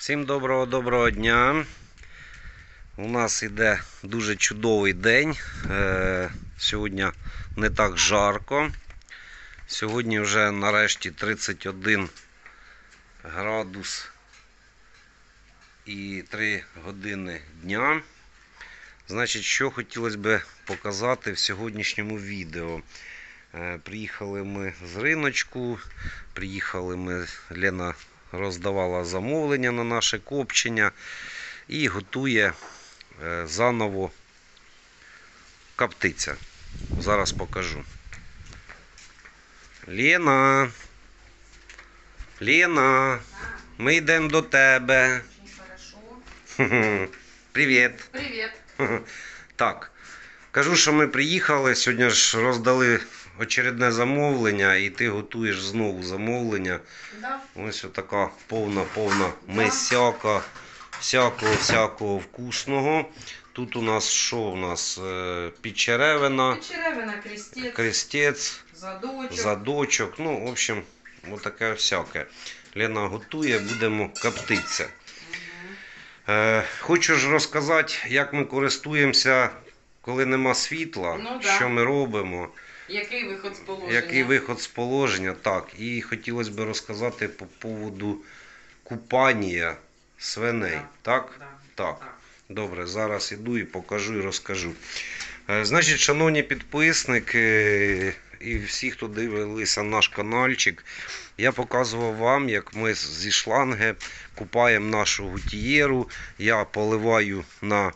Всім доброго доброго дня. У нас іде дуже чудовий день. Е, сьогодні не так жарко. Сьогодні вже нарешті 31 градус і 3 години дня. Значить, що хотілося б показати в сьогоднішньому відео. Е, Приїхали ми з риночку, приїхали ми, Лена роздавала замовлення на наше копчення і готує е, заново каптиця. Зараз покажу. Лена. Лена, ми йдемо до тебе. Хорошо. Привіт. Так, кажу, що ми приїхали. Сьогодні ж роздали очередне замовлення, і ти готуєш знову замовлення. Да. Ось така повна, повна месяка, всякого, всякого вкусного. Тут у нас що у нас? Е, Підчеревина, Черевина, крестец, крестець, задочок. задочок. Ну, в общем, отаке всяке. Лена готує, будемо коптитися. Е, хочу ж розказати, як ми користуємося, коли нема світла, Ну да. що ми робимо. Який виход з положення? Який виход з положення, так. І хотілося б розказати по поводу купання свиней. Да. Так? Да. Так. Так. Добре, зараз іду і покажу і розкажу. Е, Значить, шановні підписники і всі, хто дивилися наш каналчик, я показував вам, як ми зі шланги купаємо нашу гутієру. Я поливаю на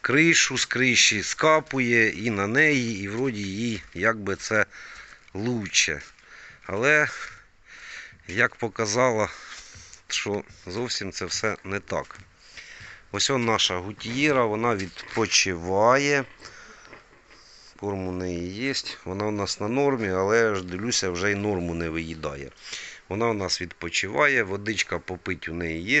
кришу, з криші скапує і на неї, і вроді їй якби це лучше. Але, як показала, що зовсім це все не так. Ось он наша гутієра, вона відпочиває. Корм у неї є. Вона у нас на нормі, але ж дивлюся, вже й норму не виїдає. Вона у нас відпочиває, водичка попить у неї є,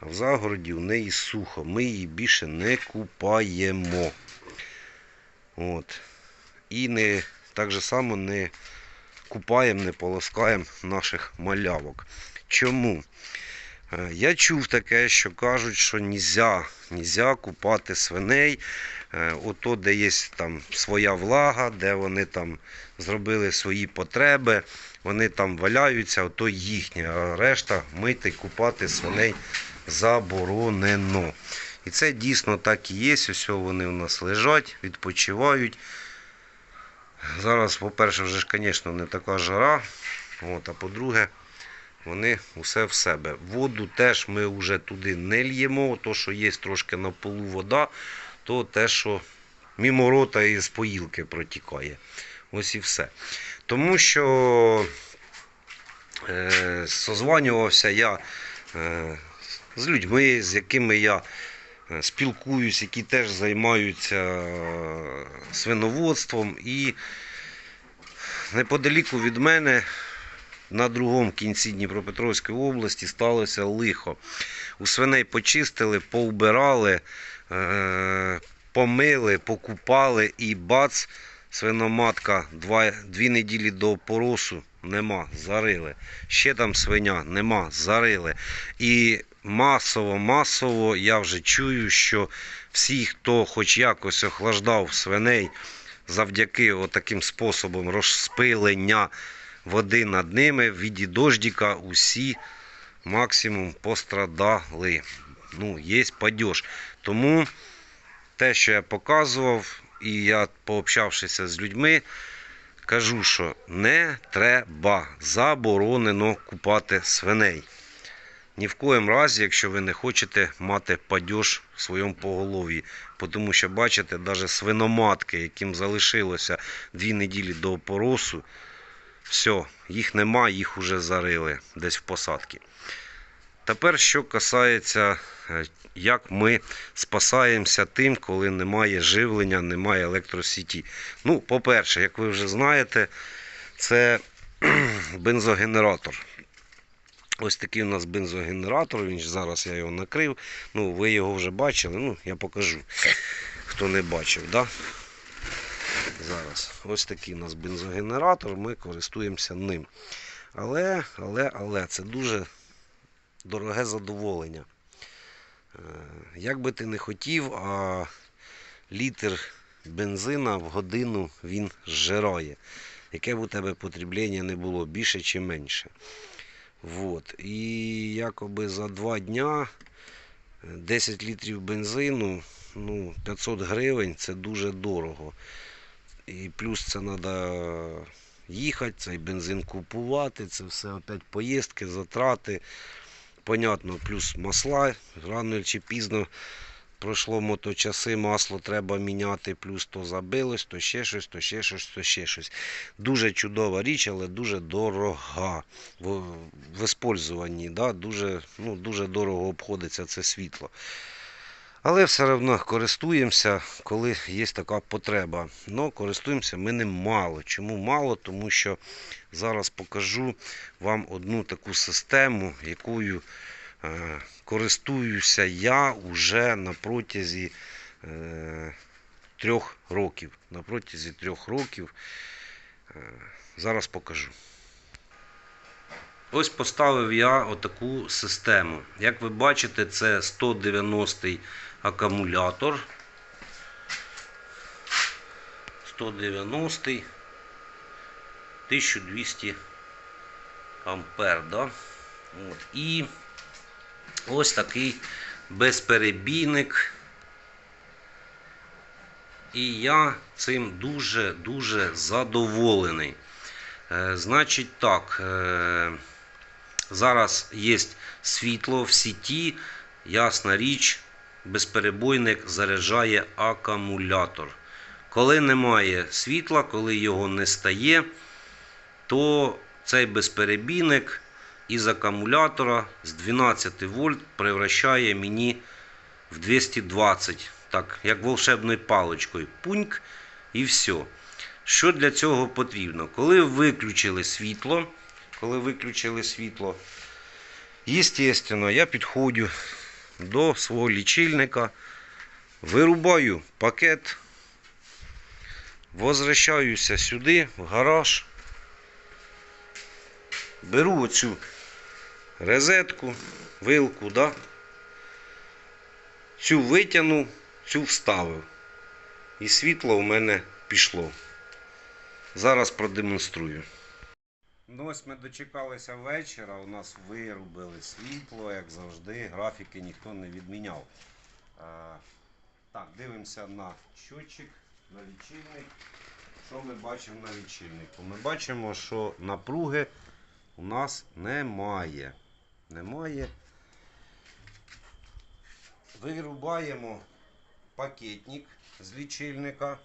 в загороді у неї сухо. Ми її більше не купаємо. От. І не, так же само не купаємо, не полоскаємо наших малявок. Чому? Е, Я чув таке, що кажуть, що нельзя, нельзя купати свиней. Е, Ото, де є там своя влага, де вони там зробили свої потреби, вони там валяються, ото їхнє, а решта мити, купати свиней заборонено. І це дійсно так і є. Ось вони у нас лежать, відпочивають. Зараз, по-перше, вже ж, звісно, не така жара. От, а по-друге, вони усе в себе. Воду теж ми вже туди не л'ємо, то, що є трошки на полу вода, то те, що мімо рота і з поїлки протікає. Ось і все. Тому що е, созванювався я е, з людьми, з якими я е, спілкуюсь, які теж займаються е, свиноводством. І неподаліку від мене на другому кінці Дніпропетровської області сталося лихо. У свиней почистили, повбирали, е, помили, покупали і бац, свиноматка два, дві неділі до поросу нема, зарили. Ще там свиня нема, зарили. І масово, масово я вже чую, що всі, хто хоч якось охлаждав свиней завдяки таким способом розпилення води над ними в віді дождіка усі максимум пострадали. Ну, є падеж. Тому те, що я показував, і я пообщавшися з людьми, кажу, що не треба заборонено купати свиней. Ні в коєму разі, якщо ви не хочете мати падеж в своєму поголов'ї. Тому що, бачите, навіть свиноматки, яким залишилося дві неділі до опоросу, все, їх нема, їх уже зарили десь в посадки. Тепер, що касається, е, як ми спасаємося тим, коли немає живлення, немає електросіті. Ну, по-перше, як ви вже знаєте, це бензогенератор. Ось такий у нас бензогенератор, він зараз я його накрив. Ну, ви його вже бачили, ну, я покажу, хто не бачив. Да? Зараз. Ось такий у нас бензогенератор, ми користуємося ним. Але, але, але це дуже дороге задоволення. Е, Як би ти не хотів, а літр бензина в годину він зжирає. Яке б у тебе потреблення не було, більше чи менше. Вот. І якоби за два дня е, 10 літрів бензину, ну, 500 гривень це дуже дорого. І плюс це треба їхати, цей бензин купувати, це все опять поїздки, затрати. Понятно, плюс масла, рано чи пізно пройшло моточаси, масло треба міняти, плюс то забилось, то ще щось, то ще щось, то ще щось. Дуже чудова річ, але дуже дорога в, в используванні. Да? Дуже, ну, дуже дорого обходиться це світло. Але все одно користуємося, коли є така потреба. Ну, користуємося ми ним мало. Чому мало? Тому що зараз покажу вам одну таку систему, якою користуюся я уже на протязі е, трьох років. На протязі трьох років. Е, зараз покажу. Ось поставив я отаку систему. Як ви бачите, це 190 акумулятор. 190 1200 ампер. Да? От. І ось такий безперебійник. І я цим дуже-дуже задоволений. Е, значить так, е, зараз є світло в сіті, ясна річ, безперебойник заряджає акумулятор. Коли немає світла, коли його не стає, то цей безперебійник із акумулятора з 12 вольт превращає мені в 220. Так, як волшебною паличкою. Пуньк і все. Що для цього потрібно? Коли виключили світло, коли виключили світло, естественно, я підходжу до свого лічильника, вирубаю пакет, возвращаюся сюди, в гараж, беру оцю розетку, вилку, да? цю витягнув, цю вставив. І світло в мене пішло. Зараз продемонструю. Ну ось ми дочекалися вечора. У нас вирубили світло, як завжди. Графіки ніхто не відміняв. А, так, дивимося на щотчик, на лічильник. Що ми бачимо на лічильнику? Ми бачимо, що напруги у нас немає. Немає. Вирубаємо пакетник з лічильника.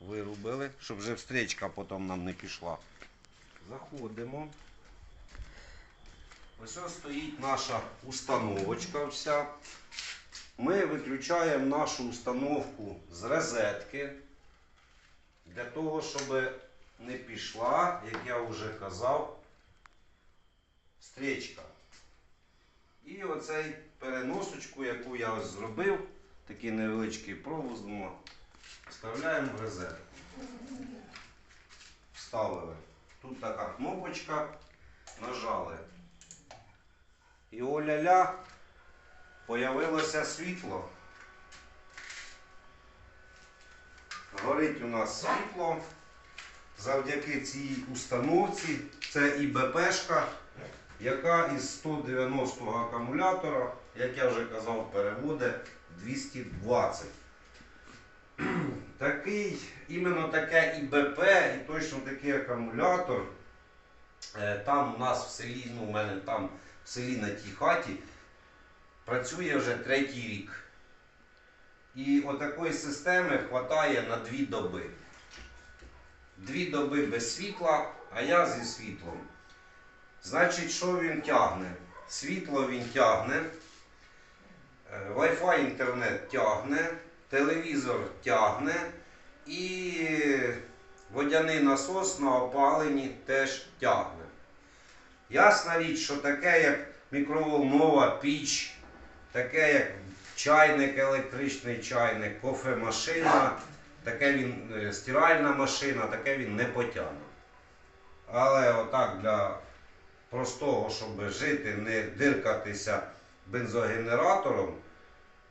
Вирубили, щоб вже встречка потім нам не пішла. Заходимо. Ось ось стоїть наша установочка вся. Ми виключаємо нашу установку з розетки. Для того, щоб не пішла, як я вже казав, стрічка. І оцей переносочку, яку я ось зробив, такий невеличкий провод, вставляємо в розетку. Вставили. Тут така кнопочка, нажали. І оля-ля, появилося світло. Горить у нас світло. Завдяки цій установці. Це ІБПшка, яка із 190 акумулятора, як я вже казав, переводить 220. Такий, іменно таке ІБП і точно такий акумулятор. е, Там у нас в селі, ну у мене там в селі на тій хаті, працює вже третій рік. І отакої системи вистачає на дві доби. Дві доби без світла, а я зі світлом. Значить, що він тягне? Світло він тягне, е, Wi-Fi інтернет тягне, телевізор тягне і водяний насос на опаленні теж тягне. Ясна річ, що таке, як мікроволнова піч, таке, як чайник, електричний чайник, кофемашина, таке він, е, стиральна машина, таке він не потягне. Але отак для простого, щоб жити, не диркатися бензогенератором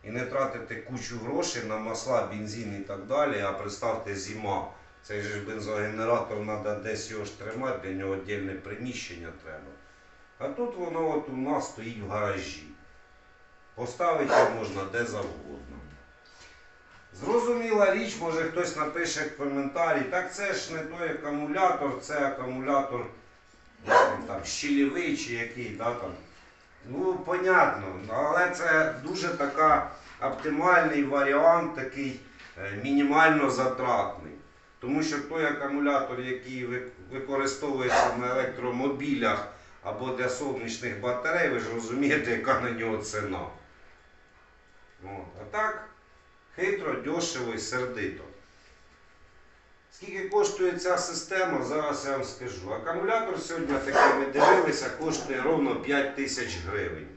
і не тратити кучу грошей на масла, бензин і так далі. А представте, зима. Цей же бензогенератор треба десь його ж тримати, для нього віддільне приміщення треба. А тут воно от у нас стоїть в гаражі. Поставити можна де завгодно. Зрозуміла річ, може хтось напише в коментарі. Так це ж не той акумулятор, це акумулятор там, щільовий чи який, да, там. Ну, понятно, але це дуже така оптимальний варіант, такий е, мінімально затратний. Тому що той акумулятор, який використовується на електромобілях або для сонячних батарей, ви ж розумієте, яка на нього ціна. От. А так, хитро, дешево і сердито. Скільки коштує ця система, зараз я вам скажу. Акумулятор сьогодні, такий ми дивилися, коштує ровно 5 тисяч гривень.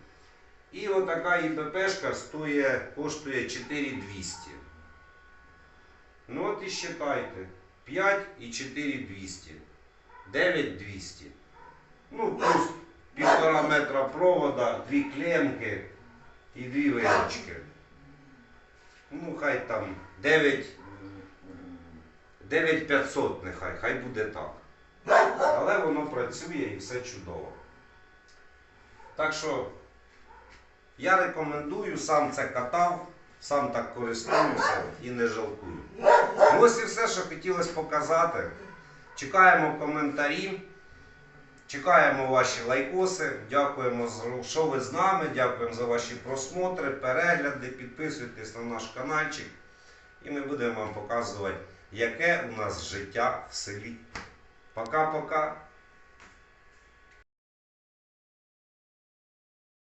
І отака ІППшка стоїть, коштує 4200. Ну от і считайте. 5 і 4200. 9200. Ну, плюс півтора метра провода, дві клемки і дві вилочки. Ну, хай там 9, 9500 нехай, хай буде так. Але воно працює і все чудово. Так що я рекомендую, сам це катав, сам так користуюся і не жалкую. Ну, ось і все, що хотілося показати. Чекаємо коментарі. Чекаємо ваші лайкоси. Дякуємо, що ви з нами. Дякуємо за ваші просмотри, перегляди. Підписуйтесь на наш каналчик. І ми будемо вам показувати, яке у нас життя в селі. Пока-пока.